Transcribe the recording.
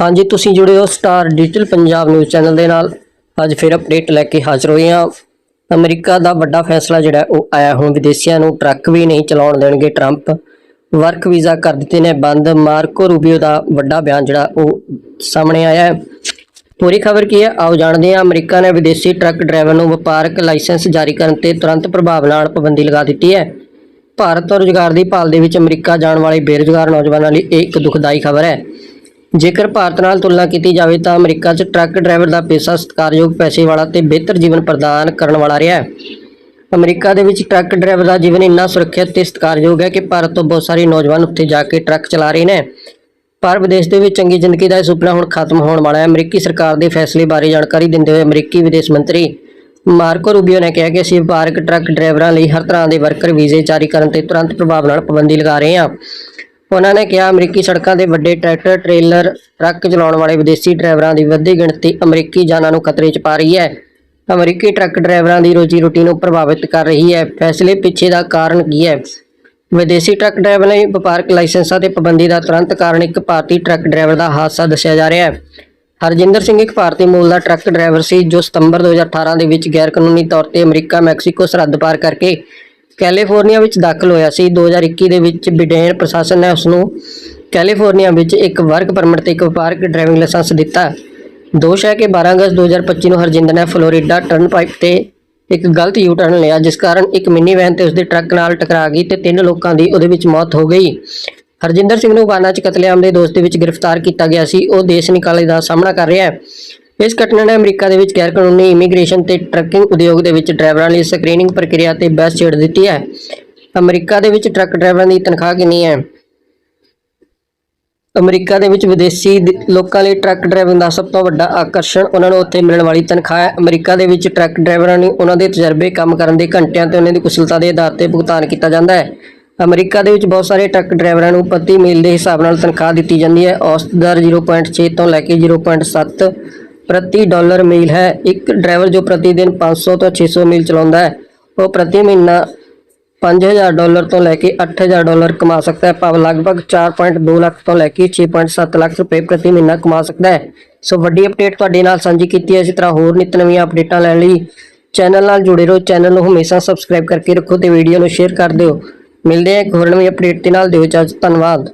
ਹਾਂਜੀ, ਤੁਸੀਂ ਜੁੜੇ ਹੋ star digital Punjab news channel ਦੇ ਨਾਲ। ਅੱਜ ਫਿਰ ਅਪਡੇਟ ਲੈ ਕੇ ਹਾਜ਼ਰ ਹੋਏ ਹਾਂ। ਅਮਰੀਕਾ ਦਾ ਵੱਡਾ ਫੈਸਲਾ ਜਿਹੜਾ, ਉਹ ਆਇਆ ਹੁਣ ਵਿਦੇਸ਼ੀਆਂ ਨੂੰ। ਟਰੱਕ ਵੀ ਨਹੀਂ ਚਲਾਉਣ ਦੇਣਗੇ ਟਰੰਪ ਵਰਕ ਵੀਜ਼ਾ ਕਰ ਦਿੱਤੇ ਨੇ ਬੰਦ। ਮਾਰਕੋ ਰੂਬੀਓ ਦਾ ਵੱਡਾ ਬਿਆਨ ਜਿਹੜਾ, ਉਹ ਸਾਹਮਣੇ ਆਇਆ ਹੈ। ਪੂਰੀ ਖਬਰ ਕੀ ਹੈ? ਆਓ ਜਾਣਦੇ ਹਾਂ। ਅਮਰੀਕਾ ਨੇ ਵਿਦੇਸ਼ੀ ਟਰੱਕ ਡਰਾਈਵਰ ਨੂੰ ਵਪਾਰਕ ਲਾਇਸੈਂਸ ਜਾਰੀ ਕਰਨ ਤੇ ਤੁਰੰਤ ਪ੍ਰਭਾਵ ਨਾਲ ਪਾਬੰਦੀ ਲਗਾ ਦਿੱਤੀ ਹੈ। ਭਾਰਤ ਤੋਂ ਰੁਜ਼ਗਾਰ ਦੀ ਭਾਲ ਦੇ ਵਿੱਚ ਅਮਰੀਕਾ ਜਾਣ ਵਾਲੇ ਬੇਰੁਜ਼ਗਾਰ ਨੌਜਵਾਨਾਂ ਲਈ ਇਹ ਇੱਕ ਦੁਖਦਾਈ ਖਬਰ ਹੈ। ਜੇਕਰ ਭਾਰਤ ਨਾਲ ਤੁਲਨਾ ਕੀਤੀ ਜਾਵੇ ਤਾਂ ਅਮਰੀਕਾ 'ਚ ਟਰੱਕ ਡਰਾਈਵਰ ਦਾ ਪੇਸ਼ਾ ਸਤਿਕਾਰਯੋਗ ਪੈਸੇ ਵਾਲਾ ਤੇ ਬਿਹਤਰ ਜੀਵਨ ਪ੍ਰਦਾਨ ਕਰਨ ਵਾਲਾ ਰਿਹਾ ਹੈ। ਅਮਰੀਕਾ ਦੇ ਵਿੱਚ ਟਰੱਕ ਡਰਾਈਵਰ ਦਾ ਜੀਵਨ ਇੰਨਾ ਸੁਰੱਖਿਅਤ ਤੇ ਸਤਿਕਾਰਯੋਗ ਹੈ ਕਿ ਭਾਰਤ ਤੋਂ ਬਹੁਤ ਸਾਰੇ ਨੌਜਵਾਨ ਉੱਥੇ ਜਾ ਕੇ ਟਰੱਕ ਚਲਾ ਰਹੇ ਨੇ। ਪਰ ਵਿਦੇਸ਼ ਦੇ ਵਿੱਚ ਚੰਗੀ ਜ਼ਿੰਦਗੀ ਦਾ ਇਹ ਸੁਪਨਾ ਹੁਣ ਖਤਮ ਹੋਣ ਵਾਲਾ ਹੈ। ਅਮਰੀਕੀ ਸਰਕਾਰ ਦੇ ਫੈਸਲੇ ਬਾਰੇ ਜਾਣਕਾਰੀ ਦਿੰਦੇ ਹੋਏ ਅਮਰੀਕੀ ਵਿਦੇਸ਼ ਮੰਤਰੀ ਮਾਰਕੋ ਰੂਬੀਓ ਨੇ ਕਿਹਾ ਕਿ ਅਸੀਂ ਵਪਾਰਕ ਟਰੱਕ ਡਰਾਈਵਰਾਂ ਲਈ ਹਰ ਤਰ੍ਹਾਂ ਦੇ ਵਰਕਰ ਵੀਜ਼ੇ ਜਾਰੀ ਕਰਨ ਤੇ ਤੁਰੰਤ ਪ੍ਰਭਾਵ ਨਾਲ ਪਾਬੰਦੀ ਲਗਾ ਰਹੇ ਹਾਂ। ਉਹਨਾਂ ਨੇ ਕਿਹਾ, ਅਮਰੀਕੀ ਸੜਕਾਂ ਦੇ ਵੱਡੇ ਟਰੈਕਟਰ, ਟ੍ਰੇਲਰ, ਟਰੱਕ ਚਲਾਉਣ ਵਾਲੇ ਵਿਦੇਸ਼ੀ ਡਰਾਈਵਰਾਂ ਦੀ ਵੱਧਦੀ ਗਿਣਤੀ ਅਮਰੀਕੀ ਜਾਨਾਂ ਨੂੰ ਖਤਰੇ 'ਚ ਪਾ ਰਹੀ ਹੈ। ਅਮਰੀਕੀ ਟਰੱਕ ਡਰਾਈਵਰਾਂ ਦੀ ਰੋਜੀ ਰੋਟੀ ਨੂੰ ਪ੍ਰਭਾਵਿਤ ਕਰ ਰਹੀ ਹੈ। ਫੈਸਲੇ ਪਿੱਛੇ ਦਾ ਕਾਰਨ ਕੀ ਹੈ? ਵਿਦੇਸ਼ੀ ਟਰੱਕ ਡਰਾਈਵਰ ਲਈ ਵਪਾਰਕ ਲਾਇਸੈਂਸਾਂ ਤੇ ਪਾਬੰਦੀ ਦਾ ਤੁਰੰਤ ਕਾਰਨ ਇੱਕ ਭਾਰਤੀ ਟਰੱਕ ਡਰਾਈਵਰ ਦਾ ਹਾਦਸਾ ਦੱਸਿਆ ਜਾ ਰਿਹਾ ਹੈ। ਹਰਜਿੰਦਰ ਸਿੰਘ ਇੱਕ ਭਾਰਤੀ ਮੂਲ ਦਾ ਟਰੱਕ ਡਰਾਈਵਰ ਸੀ ਜੋ ਸਤੰਬਰ 2018 ਦੇ ਵਿੱਚ ਗੈਰ ਕਾਨੂੰਨੀ ਤੌਰ ਤੇ ਅਮਰੀਕਾ ਮੈਕਸੀਕੋ ਸਰਹੱਦ ਪਾਰ ਕਰਕੇ ਕੈਲੀਫੋਰਨੀਆ ਵਿੱਚ ਦਾਖਲ ਹੋਇਆ ਸੀ। 2021 ਦੇ ਵਿੱਚ ਬਿਡੇਨ ਪ੍ਰਸ਼ਾਸਨ ਨੇ ਉਸ ਨੂੰ ਕੈਲੀਫੋਰਨੀਆ ਵਿੱਚ ਇੱਕ ਵਰਕ ਪਰਮਿਟ ਤੇ ਇੱਕ ਵਪਾਰਕ ਡਰਾਈਵਿੰਗ ਲਾਇਸੈਂਸ ਦਿੱਤਾ। ਦੋਸ਼ ਹੈ ਕਿ 12 ਅਗਸਤ 2025 ਨੂੰ ਹਰਜਿੰਦਰ ਨੇ ਫਲੋਰੀਡਾ ਟਰਨਪਾਈਪ ਤੇ ਇੱਕ ਗਲਤ ਯੂ ਟਰਨ ਲਿਆ, ਜਿਸ ਕਾਰਨ ਇੱਕ ਮਿੰਨੀ ਵੈਨ ਤੇ ਉਸਦੇ ਟਰੱਕ ਨਾਲ ਟਕਰਾ ਗਈ ਤੇ ਤਿੰਨ ਲੋਕਾਂ ਦੀ ਉਹਦੇ ਵਿੱਚ ਮੌਤ ਹੋ ਗਈ। ਹਰਜਿੰਦਰ ਸਿੰਘ ਨੂੰ ਬਾਨਾ ਚ ਕਤਲੇਆਮ ਦੇ ਦੋਸ਼ ਦੇ ਵਿੱਚ ਗ੍ਰਿਫਤਾਰ ਕੀਤਾ ਗਿਆ ਸੀ। ਉਹ ਦੇਸ਼ ਨਿਕਾਲੇ ਦਾ ਸਾਹਮਣਾ ਕਰ ਰਿਹਾ ਹੈ। ਇਸ ਘਟਨਾ ਨੇ ਅਮਰੀਕਾ ਦੇ ਵਿੱਚ ਗੈਰ ਕਾਨੂੰਨੀ ਇਮੀਗ੍ਰੇਸ਼ਨ ਤੇ ਟਰੱਕਿੰਗ ਉਦਯੋਗ ਦੇ ਵਿੱਚ ਡਰਾਈਵਰਾਂ ਲਈ ਸਕਰੀਨਿੰਗ ਪ੍ਰਕਿਰਿਆ ਤੇ ਬਹਿਸ ਛੇੜ ਦਿੱਤੀ ਹੈ। ਅਮਰੀਕਾ ਦੇ ਵਿੱਚ ਟਰੱਕ ਡਰਾਈਵਰਾਂ ਦੀ ਤਨਖਾਹ ਕਿੰਨੀ ਹੈ? ਅਮਰੀਕਾ ਦੇ ਵਿੱਚ ਵਿਦੇਸ਼ੀ ਲੋਕਾਂ ਲਈ ਟਰੱਕ ਡਰਾਈਵਿੰਗ ਦਾ ਸਭ ਤੋਂ ਵੱਡਾ ਆਕਰਸ਼ਣ ਉਹਨਾਂ ਨੂੰ ਉੱਥੇ ਮਿਲਣ ਵਾਲੀ ਤਨਖਾਹ ਹੈ। ਅਮਰੀਕਾ ਦੇ ਵਿੱਚ ਟਰੱਕ ਡਰਾਈਵਰਾਂ ਨੂੰ ਉਹਨਾਂ ਦੇ ਤਜਰਬੇ ਕੰਮ ਕਰਨ ਦੇ ਘੰਟਿਆਂ ਤੇ ਉਹਨਾਂ ਦੀ ਕੁਸ਼ਲਤਾ ਦੇ ਆਧਾਰ ਤੇ ਭੁਗਤਾਨ ਕੀਤਾ ਜਾਂਦਾ ਹੈ। ਅਮਰੀਕਾ ਦੇ ਵਿੱਚ ਬਹੁਤ ਸਾਰੇ ਟਰੱਕ ਡਰਾਈਵਰਾਂ ਨੂੰ ਪ੍ਰਤੀ ਮੀਲ ਦੇ ਹਿਸਾਬ ਨਾਲ ਤਨਖਾਹ ਦਿੱਤੀ ਜਾਂਦੀ ਹੈ। ਔਸਤ ਦਰ 0.6 ਤੋਂ ਲੈ ਕੇ 0.7 ਪ੍ਰਤੀ ਡਾਲਰ ਮੀਲ ਹੈ। ਇੱਕ ਡਰਾਈਵਰ ਜੋ ਪ੍ਰਤੀ ਦਿਨ 500 ਤੋਂ 600 ਮੀਲ ਚਲਾਉਂਦਾ ਹੈ, ਉਹ ਪ੍ਰਤੀ ਮਹੀਨਾ 5000 ਡਾਲਰ ਤੋਂ ਲੈ ਕੇ 8000 ਡਾਲਰ ਕਮਾ ਸਕਦਾ ਹੈ। ਭਾਵ ਲਗਭਗ 4.2 ਲੱਖ ਤੋਂ ਲੈ ਕੇ 6.7 ਲੱਖ ਰੁਪਏ ਪ੍ਰਤੀ ਮਹੀਨਾ ਕਮਾ ਸਕਦਾ ਹੈ। ਸੋ ਵੱਡੀ ਅਪਡੇਟ ਤੁਹਾਡੇ ਨਾਲ ਸਾਂਝੀ ਕੀਤੀ ਹੈ। ਇਸੇ ਤਰ੍ਹਾਂ ਹੋਰ ਨਿਤ ਨਵੀਆਂ ਅਪਡੇਟਾਂ ਲੈਣ ਲਈ ਚੈਨਲ ਨਾਲ ਜੁੜੇ ਰਹੋ। ਚੈਨਲ ਨੂੰ ਹਮੇਸ਼ਾ ਸਬਸਕ੍ਰਾਈਬ ਕਰਕੇ ਰੱਖੋ ਤੇ ਵੀਡੀਓ ਨੂੰ ਸ਼ੇਅਰ ਕਰ ਦਿਓ। ਮਿਲਦੇ ਹਾਂ ਇੱਕ ਹੋਰ ਨਵੀਂ ਅਪਡੇਟ ਦੇ ਨਾਲ। ਦਿਓ ਇਜਾਜ਼ਤ। ਧੰਨਵਾਦ।